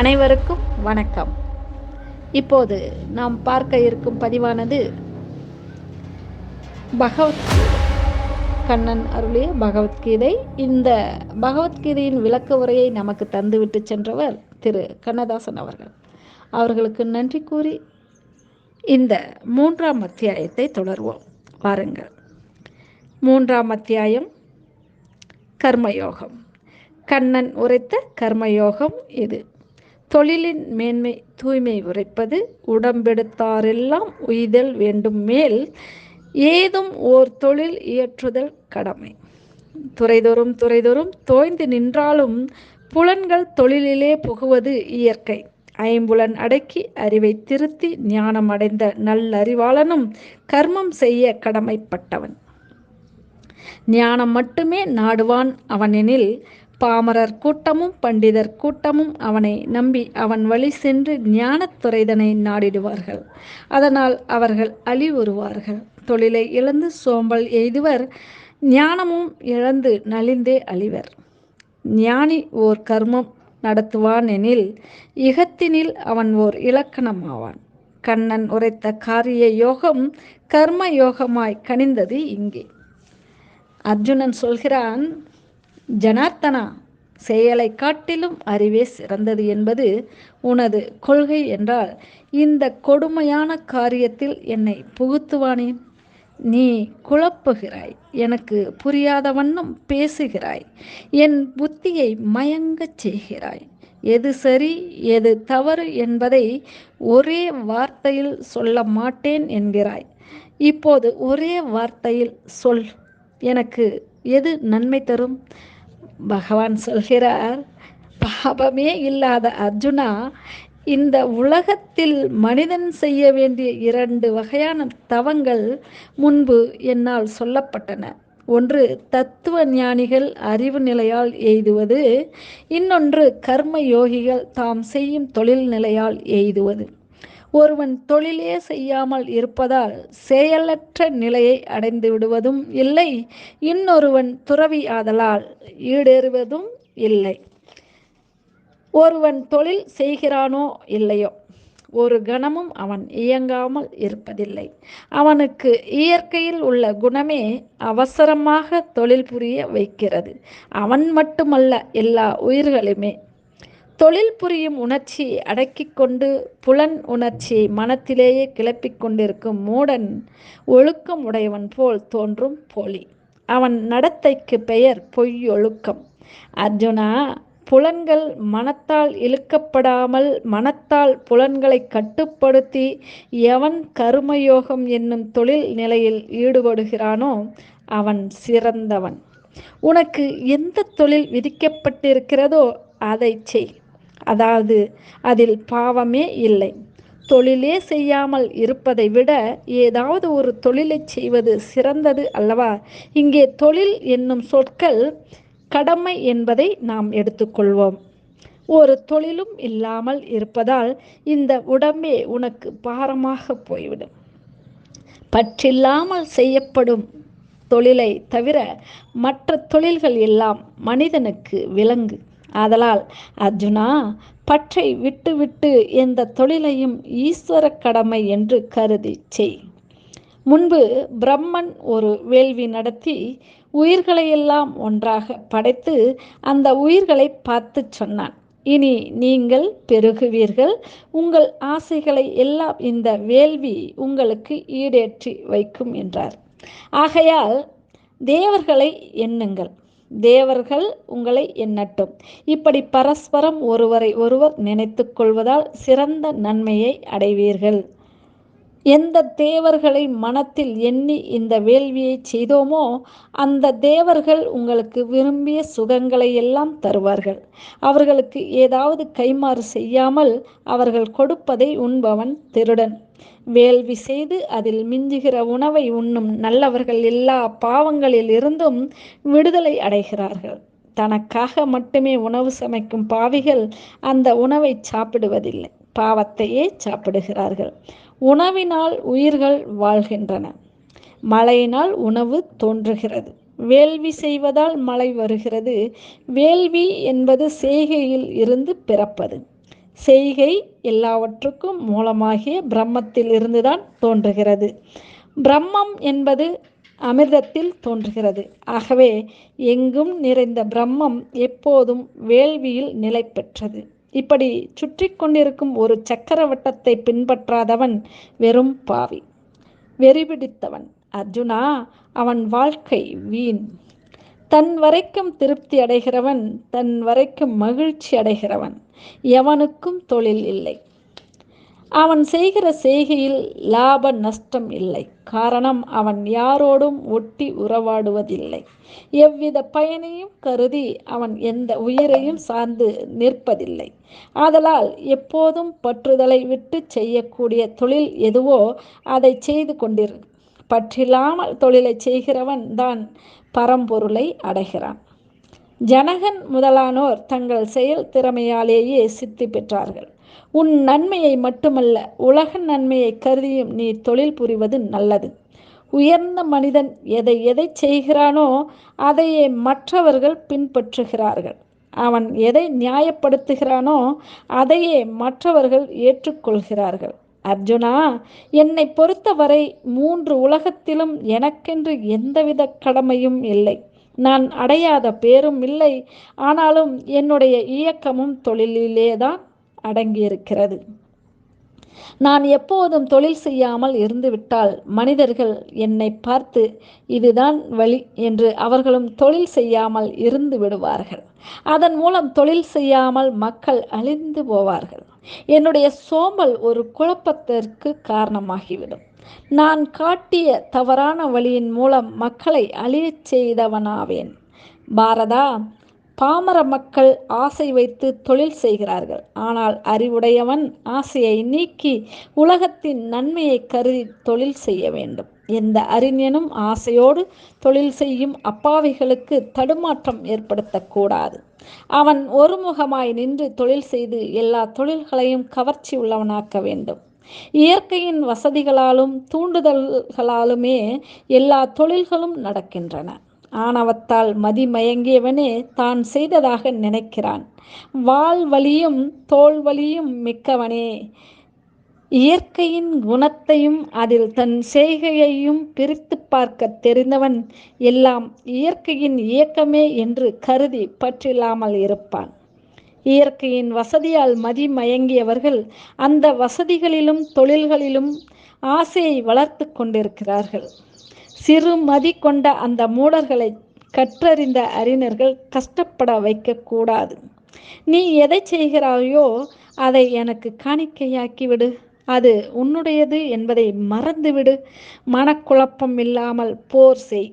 அனைவருக்கும் வணக்கம். இப்போது நாம் பார்க்க இருக்கும் பதிவானது பகவத் கண்ணன் அருளிய பகவத்கீதை. இந்த பகவத்கீதையின் விளக்க உரையை நமக்கு தந்துவிட்டு சென்றவர் திரு கண்ணதாசன் அவர்கள். அவர்களுக்கு நன்றி கூறி இந்த மூன்றாம் அத்தியாயத்தை தொடர்வோம். வாருங்கள் மூன்றாம் அத்தியாயம் கர்மயோகம். கண்ணன் உரைத்த கர்மயோகம் இது. தொழிலின் மேன்மை தூய்மை உரைப்பது உடம்பெடுத்தாரெல்லாம் உய்தல் வேண்டும் மேல் ஏதும் ஓர் தொழில் இயற்றுதல் கடமை. துறைதோறும் துறைதோறும் தோய்ந்து நின்றாலும் புலன்கள் தொழிலிலே புகுவது இயற்கை. ஐம்புலன் அடக்கி அறிவை திருத்தி ஞானம் அடைந்த நல்லறிவாளனும் கர்மம் செய்ய கடமைப்பட்டவன். ஞானம் மட்டுமே நாடுவான் அவனெனில் பாமரர் கூட்டமும் பண்டிதர் கூட்டமும் அவனை நம்பி அவன் வழி சென்று ஞானத்துறைதனை நாடிடுவார்கள். அதனால் அவர்கள் அழிவுறுவார்கள். தொழிலை இழந்து சோம்பல் எய்துவர் ஞானமும் இழந்து நலிந்தே அழிவர். ஞானி ஓர் கர்மம் நடத்துவான் எனில் இகத்தினில் அவன் ஓர் இலக்கணமாவான். கண்ணன் உரைத்த காரிய யோகம் கர்ம யோகமாய் கனிந்தது இங்கே. அர்ஜுனன் சொல்கிறான் ஜனார்த்தனா செயலை காட்டிலும் அறிவே சிறந்தது என்பது உனது கொள்கை என்றால் இந்த கொடுமையான காரியத்தில் என்னை புகுத்துவானேன் நீ குழப்புகிறாய் எனக்கு புரியாத வண்ணம் பேசுகிறாய் என் புத்தியை மயங்கச் செய்கிறாய். எது சரி எது தவறு என்பதை ஒரே வார்த்தையில் சொல்ல மாட்டேன் என்கிறாய். இப்போது ஒரே வார்த்தையில் சொல் எனக்கு எது நன்மை தரும்? பகவான் சொல்கிறார் பாபமே இல்லாத அர்ஜுனா இந்த உலகத்தில் மனிதன் செய்ய வேண்டிய இரண்டு வகையான தவங்கள் முன்பு என்னால் சொல்லப்பட்டன. ஒன்று தத்துவ ஞானிகள் அறிவு நிலையால் எய்துவது. இன்னொன்று கர்ம யோகிகள் தாம் செய்யும் தொழில் நிலையால் எய்துவது. ஒருவன் தொழிலே செய்யாமல் இருப்பதால் செயலற்ற நிலையை அடைந்து விடுவதும் இல்லை இன்னொருவன் துறவி ஆதலால் ஈடேறுவதும் இல்லை. ஒருவன் தொழில் செய்கிறானோ இல்லையோ ஒரு கணமும் அவன் இயங்காமல் இருப்பதில்லை. அவனுக்கு இயற்கையில் உள்ள குணமே அவசரமாக தொழில் புரிய வைக்கிறது. அவன் மட்டுமல்ல எல்லா உயிர்களுமே தொழில் புரியும் உணர்ச்சியை அடக்கி கொண்டு புலன் உணர்ச்சியை மனத்திலேயே கிளப்பிக் கொண்டிருக்கும் மூடன் ஒழுக்கம் உடையவன் போல் தோன்றும் போலி. அவன் நடத்தைக்கு பெயர் பொய்யொழுக்கம். அர்ஜுனா புலன்கள் மனத்தால் இழுக்கப்படாமல் மனத்தால் புலன்களை கட்டுப்படுத்தி எவன் கருமயோகம் என்னும் தொழில் நிலையில் ஈடுபடுகிறானோ அவன் சிறந்தவன். உனக்கு எந்த தொழில் விதிக்கப்பட்டிருக்கிறதோ அதை செய். அதாவது அதில் பாவமே இல்லை. தொழிலே செய்யாமல் இருப்பதை விட ஏதாவது ஒரு தொழிலை செய்வது சிறந்தது அல்லவா? இங்கே தொழில் என்னும் சொற்கள் கடமை என்பதை நாம் எடுத்துக்கொள்வோம். ஒரு தொழிலும் இல்லாமல் இருப்பதால் இந்த உடம்பே உனக்கு பாரமாக போய்விடும். பற்றில்லாமல் செய்யப்படும் தொழிலை தவிர மற்ற தொழில்கள் எல்லாம் மனிதனுக்கு விலங்கு. ஆதலால் அர்ஜுனா பற்றை விட்டுவிட்டு எந்த தொழிலையும் ஈஸ்வர கடமை என்று கருதி செய். முன்பு பிரம்மன் ஒரு வேள்வி நடத்தி உயிர்களையெல்லாம் ஒன்றாக படைத்து அந்த உயிர்களை பார்த்து சொன்னான். இனி நீங்கள் பெருகுவீர்கள். உங்கள் ஆசைகளை எல்லாம் இந்த வேள்வி உங்களுக்கு ஈடேற்றி வைக்கும் என்றார். ஆகையால் தேவர்களை எண்ணுங்கள். தேவர்கள் உங்களை எண்ணட்டும். இப்படி பரஸ்பரம் ஒருவரை ஒருவர் நினைத்து கொள்வதால் சிறந்த நன்மையை அடைவீர்கள். எந்த தேவர்களை மனத்தில் எண்ணி இந்த வேள்வியை செய்தோமோ அந்த தேவர்கள் உங்களுக்கு விரும்பிய சுகங்களை எல்லாம் தருவார்கள். அவர்களுக்கு ஏதாவது கைமாறு செய்யாமல் அவர்கள் கொடுப்பதை உண்பவன் திருடன். வேள்வி செய்து அதில் மிஞ்சுகிற உணவை உண்ணும் நல்லவர்கள் எல்லா பாவங்களில் இருந்தும் விடுதலை அடைகிறார்கள். தனக்காக மட்டுமே உணவு சமைக்கும் பாவிகள் அந்த உணவை சாப்பிடுவதில்லை. பாவத்தையே சாப்பிடுகிறார்கள். உணவினால் உயிர்கள் வாழ்கின்றன. மழையினால் உணவு தோன்றுகிறது. வேள்வி செய்வதால் மழை வருகிறது. வேள்வி என்பது செய்கையில் இருந்து பிறப்பது. செய்கை எல்லாவற்றுக்கும் மூலமாகிய பிரம்மத்தில் இருந்துதான் தோன்றுகிறது. பிரம்மம் என்பது அமிர்தத்தில் தோன்றுகிறது. ஆகவே எங்கும் நிறைந்த பிரம்மம் எப்போதும் வேள்வியில் நிலை பெற்றது இப்படி சுற்றி கொண்டிருக்கும் ஒரு சக்கரவட்டத்தை பின்பற்றாதவன் வெறும் பாவி. வெறிபிடித்தவன் அர்ஜுனா அவன் வாழ்க்கை வீண். தன் வரைக்கும் திருப்தி அடைகிறவன் தன் வரைக்கும் மகிழ்ச்சி அடைகிறவன். எவனுக்கும் தொழில் இல்லை. அவன் செய்கிற செய்கையில் லாப நஷ்டம் இல்லை. காரணம் அவன் யாரோடும் ஒட்டி உறவாடுவதில்லை. எவ்வித பயனையும் கருதி அவன் எந்த உயிரையும் சார்ந்து நிற்பதில்லை. ஆதலால் எப்போதும் பற்றுதலை விட்டு செய்யக்கூடிய தொழில் எதுவோ அதை செய்து கொண்டிரு பற்றில்லாமல் தொழிலை செய்கிறவன் தான் பரம்பொருளை அடைகிறான். ஜனகன் முதலானோர் தங்கள் செயல் திறமையாலேயே சித்தி பெற்றார்கள். உன் நன்மையை மட்டுமல்ல உலக நன்மையை கருதியும் நீ தொழில் புரிவது நல்லது. உயர்ந்த மனிதன் எதை எதை செய்கிறானோ அதையே மற்றவர்கள் பின்பற்றுகிறார்கள். அவன் எதை நியாயப்படுத்துகிறானோ அதையே மற்றவர்கள் ஏற்றுக்கொள்கிறார்கள். அர்ஜுனா என்னை பொறுத்தவரை மூன்று உலகத்திலும் எனக்கென்று எந்தவித கடமையும் இல்லை. நான் அடையாத பேரும் இல்லை. ஆனாலும் என்னுடைய இயக்கமும் தொழிலிலேதான் அடங்கியிருக்கிறது. நான் எப்போதும் தொழில் செய்யாமல் இருந்துவிட்டால் மனிதர்கள் என்னை பார்த்து இதுதான் வழி என்று அவர்களும் தொழில் செய்யாமல் இருந்து விடுவார்கள். அதன் மூலம் தொழில் செய்யாமல் மக்கள் அழிந்து போவார்கள். என்னுடைய சோம்பல் ஒரு குழப்பத்திற்கு காரணமாகிவிடும். நான் காட்டிய தவறான வழியின் மூலம் மக்களை அழியச் செய்தவனாவேன். பாரதா! பாமர மக்கள் ஆசை வைத்து தொழில் செய்கிறார்கள். ஆனால் அறிவுடையவன் ஆசையை நீக்கி உலகத்தின் நன்மையை கருதி தொழில் செய்ய வேண்டும். எந்த அறிஞனும் ஆசையோடு தொழில் செய்யும் அப்பாவிகளுக்கு தடுமாற்றம் ஏற்படுத்தக்கூடாது. அவன் ஒருமுகமாய் நின்று தொழில் செய்து எல்லா தொழில்களையும் கவர்ச்சி உள்ளவனாக்க வேண்டும். இயற்கையின் வசதிகளாலும் தூண்டுதல்களாலுமே எல்லா தொழில்களும் நடக்கின்றன. ஆணவத்தால் மதிமயங்கியவனே தான் செய்ததாக நினைக்கிறான். வால் வலியும் தோல் வலியும் மிக்கவனே. இயற்கையின் குணத்தையும் அதில் தன் செய்கையையும் பிரித்து பார்க்க தெரிந்தவன் எல்லாம் இயற்கையின் இயக்கமே என்று கருதி பற்றில்லாமல் இருப்பான். இயற்கையின் வசதியால் மதிமயங்கியவர்கள் அந்த வசதிகளிலும் தொழில்களிலும் ஆசையை வளர்த்து கொண்டிருக்கிறார்கள். சிறு மதி கொண்ட அந்த மூடர்களை கற்றறிந்த அறிஞர்கள் கஷ்டப்பட வைக்கக்கூடாது நீ எதை செய்கிறாயோ அதை எனக்கு காணிக்கையாக்கிவிடு. அது உன்னுடையது என்பதை மறந்துவிடு. மனக்குழப்பம் இல்லாமல் போர் செய்.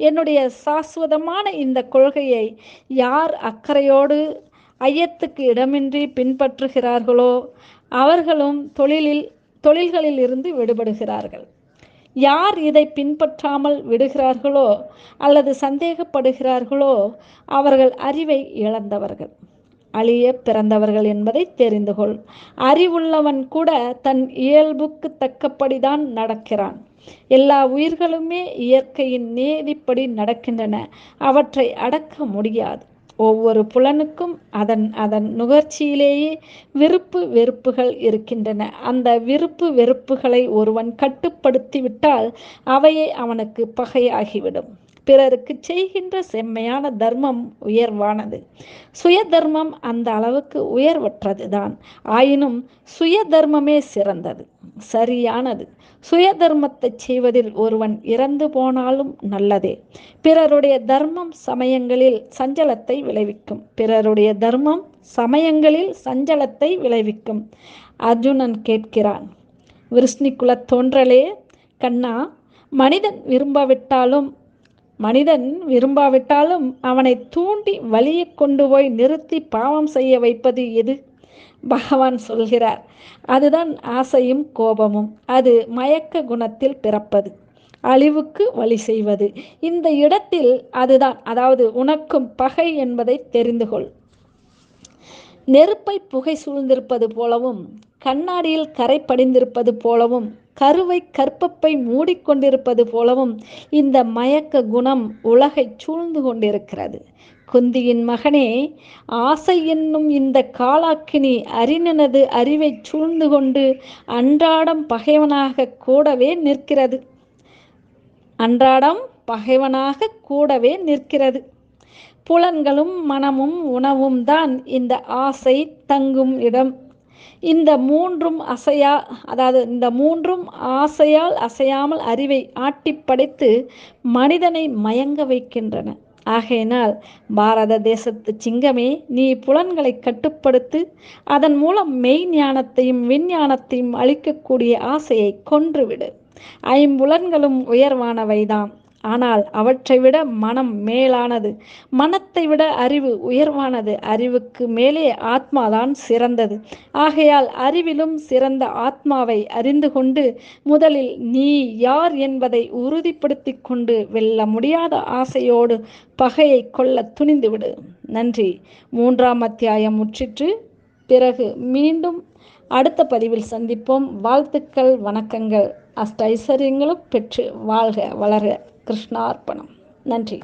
என்னுடைய சாஸ்வதமான இந்த கொள்கையை யார் அக்கறையோடு ஐயத்துக்கு இடமின்றி பின்பற்றுகிறார்களோ அவர்களும் தொழிலில் தொழில்களில் இருந்து விடுபடுகிறார்கள். யார் இதை பின்பற்றாமல் விடுகிறார்களோ அல்லது சந்தேகப்படுகிறார்களோ அவர்கள் அறிவை இழந்தவர்கள். அழிய பிறந்தவர்கள் என்பதை தெரிந்து கொள். அறிவுள்ளவன் கூட தன் இயல்புக்கு தக்கபடிதான் நடக்கிறான். எல்லா உயிர்களுமே இயற்கையின் நேதிப்படி நடக்கின்றன. அவற்றை அடக்க முடியாது. ஒவ்வொரு புலனுக்கும் அதன் அதன் நுகர்ச்சியிலேயே விருப்பு வெறுப்புகள் இருக்கின்றன. அந்த விருப்பு வெறுப்புகளை ஒருவன் கட்டுப்படுத்திவிட்டால் அவையே அவனுக்கு பகையாகிவிடும். பிறருக்கு செய்கின்ற செம்மையான தர்மம் உயர்வானது. சுய தர்மம் அந்த அளவுக்கு உயர்வற்றது தான் ஆயினும் சுய தர்மமே சிறந்தது சரியானது. சுய தர்மத்தை செய்வதில் ஒருவன் இறந்து போனாலும் நல்லதே. பிறருடைய தர்மம் சமயங்களில் சஞ்சலத்தை விளைவிக்கும். பிறருடைய தர்மம் சமயங்களில் சஞ்சலத்தை விளைவிக்கும். அர்ஜுனன் கேட்கிறான் விருஷ்ணிக்குல தோன்றலே கண்ணா மனிதன் விரும்பாவிட்டாலும் மனிதன் விரும்பாவிட்டாலும் அவனை தூண்டி வழியை கொண்டு போய் நிறுத்தி பாவம் செய்ய வைப்பது எது? பகவான் சொல்கிறார் அதுதான் ஆசையும் கோபமும். அது மயக்க குணத்தில் பிறப்பது அழிவுக்கு வழி செய்வது. இந்த இடத்தில் அதுதான் அதாவது உனக்கும் பகை என்பதை தெரிந்து கொள். நெருப்பை புகை சூழ்ந்திருப்பது போலவும் கண்ணாடியில் கரை படிந்திருப்பது போலவும் கருவை கற்பப்பை மூடிக்கொண்டிருப்பது போலவும் இந்த மயக்க குணம் உலகை சூழ்ந்து கொண்டிருக்கிறது. குந்தியின் மகனே ஆசை என்னும் இந்த காலாக்கினி அறிஞனது அறிவை சூழ்ந்து கொண்டு அன்றாடம் பகைவனாக கூடவே நிற்கிறது. அன்றாடம் பகைவனாக கூடவே நிற்கிறது. புலன்களும் மனமும் உணவும் தான் இந்த ஆசை தங்கும் இடம். இந்த மூன்றும் அசையா அதாவது இந்த மூன்றும் ஆசையால் அசையாமல் அறிவை ஆட்டிப்படைத்து மனிதனை மயங்க வைக்கின்றன. ஆகையினால் பாரத தேசத்து சிங்கமே நீ புலன்களை கட்டுப்படுத்து அதன் மூலம் மெய் ஞானத்தையும் விஞ்ஞானத்தையும் அளிக்கக்கூடிய ஆசையை கொன்றுவிடு. ஐம்புலன்களும் உயர்வானவைதான் ஆனால் அவற்றை விட மனம் மேலானது. மனத்தை விட அறிவு உயர்வானது. அறிவுக்கு மேலே ஆத்மாதான் சிறந்தது. ஆகையால் அறிவிலும் சிறந்த ஆத்மாவை அறிந்து கொண்டு முதலில் நீ யார் என்பதை உறுதிப்படுத்தி கொண்டு வெல்ல முடியாத ஆசையோடு பகையை கொள்ள துணிந்துவிடு. நன்றி. மூன்றாம் அத்தியாயம் முற்றிற்று. பிறகு மீண்டும் அடுத்த பதிவில் சந்திப்போம். வாழ்த்துக்கள் வணக்கங்கள். அஷ்ட பெற்று வாழ்க வளர்க கிருஷ்ணார்ப்பணம். நன்றி.